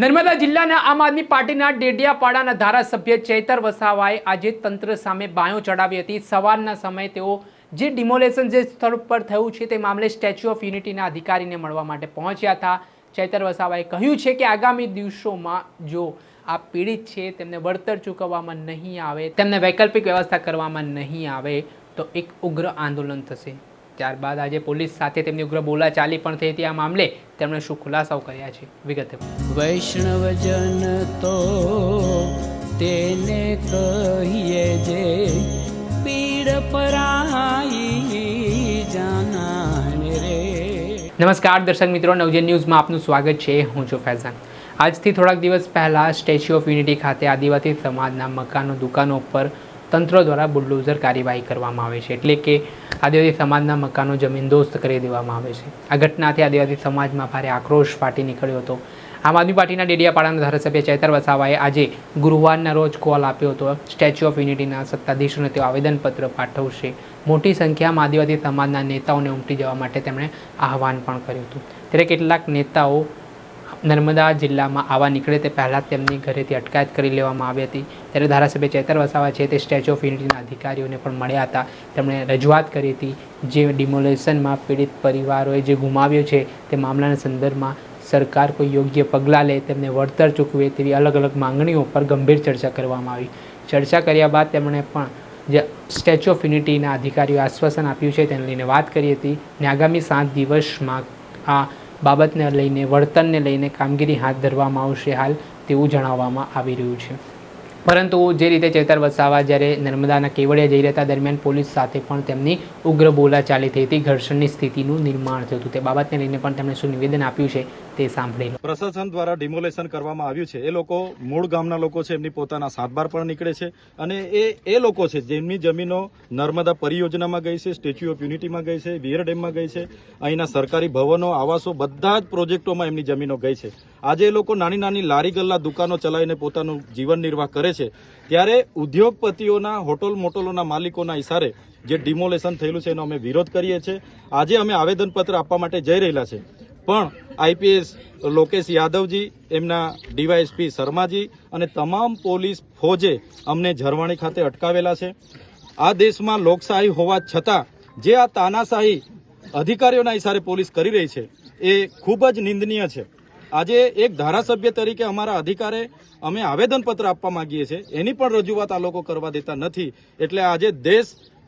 નર્મદા જિલ્લાના આમ આદમી પાર્ટીના ડેડિયાપાડાના ધારાસભ્ય ચૈતર વસાવાએ આજે તંત્ર સામે બાયો ચડાવી હતી. સવારના સમયે તેઓ જે ડિમોલેશન જે સ્થળ પર થયું છે તે મામલે સ્ટેચ્યુ ઓફ યુનિટીના અધિકારીને મળવા માટે પહોંચ્યા હતા. ચૈતર વસાવાએ કહ્યું છે કે આગામી દિવસોમાં જો આ પીડિત છે તેમને વળતર ચૂકવવામાં નહીં આવે, તેમને વૈકલ્પિક વ્યવસ્થા કરવામાં નહીં આવે, તો એક ઉગ્ર આંદોલન થશે. ત્યારબાદ આજે પોલીસ સાથે તેમની ઉગ્ર બોલા ચાલી પણ થઈ હતી આ મામલે તેમણે શું ખુલાસાઓ કર્યા છે? વિગતે વૈષ્ણવજન તો તેને કહીએ જે પીડ પરાઈ જાનાને રે. નમસ્કાર દર્શક મિત્રો. નવજન ન્યૂઝમાં આપનું સ્વાગત છે. હું છું ફૈઝાન. આજથી થોડાક દિવસ પહેલાં સ્ટેચ્યુ ઓફ યુનિટી ખાતે આદિવાસી સમાજના મકાનો દુકાનો ઉપર તંત્ર દ્વારા બુલડોઝર કાર્યવાહી કરવામાં આવે છે. એટલે કે આદિવાસી સમાજના મકાનો જમીનદોસ્ત કરી દેવામાં આવે છે. આ ઘટનાથી આદિવાસી સમાજમાં ભારે આક્રોશ ફાટી નીકળ્યો હતો. આમ આદમી પાર્ટીના ડેડિયાપાડાના ધારાસભ્ય ચેતર વસાવાએ આજે ગુરુવારના રોજ કોલ આપ્યો હતો. સ્ટેચ્યુ ઓફ યુનિટીના સત્તાધીશોને તેઓ આવેદનપત્ર પાઠવશે. મોટી સંખ્યામાં આદિવાસી સમાજના નેતાઓને ઉમટી જવા માટે તેમણે આહવાન પણ કર્યું હતું. ત્યારે કેટલાક નેતાઓ નર્મદા જિલ્લામાં આવા નીકળે તે પહેલાં તેમની ઘરેથી અટકાયત કરી લેવામાં આવી હતી. ત્યારે ધારાસભ્ય ચેતર વસાવા છે તે સ્ટેચ્યુ ઓફ યુનિટીના અધિકારીઓને પણ મળ્યા હતા. તેમણે રજૂઆત કરી હતી જે ડિમોલેશનમાં પીડિત પરિવારોએ જે ગુમાવ્યો છે તે મામલાના સંદર્ભમાં સરકાર કોઈ યોગ્ય પગલાં લે, તેમને વળતર ચૂકવે તેવી અલગ અલગ માંગણીઓ પર ગંભીર ચર્ચા કરવામાં આવી. ચર્ચા કર્યા બાદ તેમણે પણ જે સ્ટેચ્યુ ઓફ યુનિટીના અધિકારીઓ આશ્વાસન આપ્યું છે તેને લઈને વાત કરી હતી ને આગામી સાત દિવસમાં આ બાબતને લઈને વળતરને લઈને કામગીરી હાથ ધરવામાં આવશે હાલ તેવું જણાવવામાં આવી રહ્યું છે. પરંતુ જે રીતે ચેતર વસાવા જ્યારે નર્મદાના કેવડિયા જઈ રહેતા દરમિયાન પોલીસ સાથે પણ તેમની ઉગ્ર બોલાચાલી થઈ હતી. ઘર્ષણની સ્થિતિનું નિર્માણ થયું હતું. તે બાબતને લઈને પણ તેમણે શું નિવેદન આપ્યું છે તે સાંભળી પ્રશાસન દ્વારા ડિમોલેશન કરવામાં આવ્યું છે. એ લોકો મૂળ ગામના લોકો છે. એમની પોતાના સાતબાર પણ નીકળે છે. અને એ એ લોકો છે જેમની જમીનો નર્મદા પરિયોજનામાં ગઈ છે, સ્ટેચ્યુ ઓફ યુનિટીમાં ગઈ છે, વિયર ડેમમાં ગઈ છે, અહીંના સરકારી ભવનો, આવાસો, બધા જ પ્રોજેક્ટોમાં એમની જમીનો ગઈ છે. આજે એ લોકો નાની નાની લારી ગલ્લા દુકાનો ચલાવીને પોતાનું જીવન નિર્વાહ કરે છે. ત્યારે ઉદ્યોગપતિઓના, હોટલ મોટલોના માલિકોના ઇશારે જે ડિમોલેશન થયેલું છે એનો અમે વિરોધ કરીએ છીએ. આજે અમે આવેદનપત્ર આપવા માટે જઈ રહેલા છે. પણ આઈપીએસ લોકેશ યાદવજી, એમના ડીવાયએસપી શર્માજી અને તમામ પોલીસ ફોજે અમને ઝરવાણી ખાતે અટકાવેલા છે. આ દેશમાં લોકશાહી હોવા છતાં જે આ તાનાશાહી અધિકારીઓના ઇશારે પોલીસ કરી રહી છે, એ ખૂબ જ નિંદનીય છે. આજે એક ધારાસભ્ય તરીકે અમારા અધિકારે અમે આવેદનપત્ર આપવા માંગીએ છીએ. એની પણ રજૂઆત આ લોકો કરવા દેતા નથી. એટલે આજે દેશ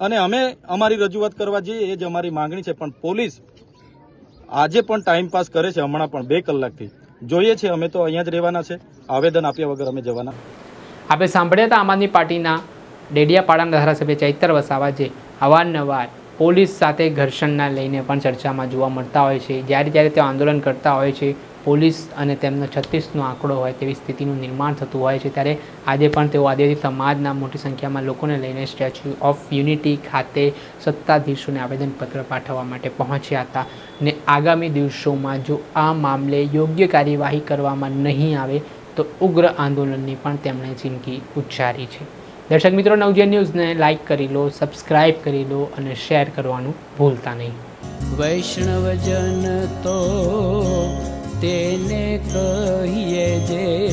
અને અમે અમારી રજૂઆત કરવા જઈએ એ જ અમારી માંગણી છે, પણ પોલીસ આજે પણ ટાઈમ પાસ કરે છે, હમણાં પણ બે કલાકથી. જોઈએ છે, અમે તો અહીંયા જ રહેવાના છે. આવેદન આપ્યા વગર અમે જવાના. આપણે સાંભળ્યા હતા આમ આદમી પાર્ટીના ડેડિયાપાડાના ધારાસભ્ય ચૈતર વસાવા જે અવારનવાર પોલીસ સાથે ઘર્ષણના લઈને પણ ચર્ચામાં જોવા મળતા હોય છે. જ્યારે જ્યારે તેઓ આંદોલન કરતા હોય છે. પોલીસ અને તેમનો છત્રીસનો આંકડો હોય તેવી સ્થિતિનું નિર્માણ થતું હોય છે, ત્યારે આજે પણ તેઓ આદિવાસી સમાજના મોટી સંખ્યામાં લોકોને લઈને સ્ટેચ્યુ ઓફ યુનિટી ખાતે સત્તાધીશોને આવેદનપત્ર પાઠવવા માટે પહોંચ્યા હતા. ને આગામી દિવસોમાં જો આ મામલે યોગ્ય કાર્યવાહી કરવામાં નહીં આવે, તો ઉગ્ર આંદોલનની પણ તેમણે ચીમકી ઉચ્ચારી છે. દર્શક મિત્રો નવજન ન્યૂઝને લાઇક કરી લો, સબસ્ક્રાઇબ કરી લો અને શેર કરવાનું ભૂલતા નહીં. વૈષ્ણવજન તો કહીએ જે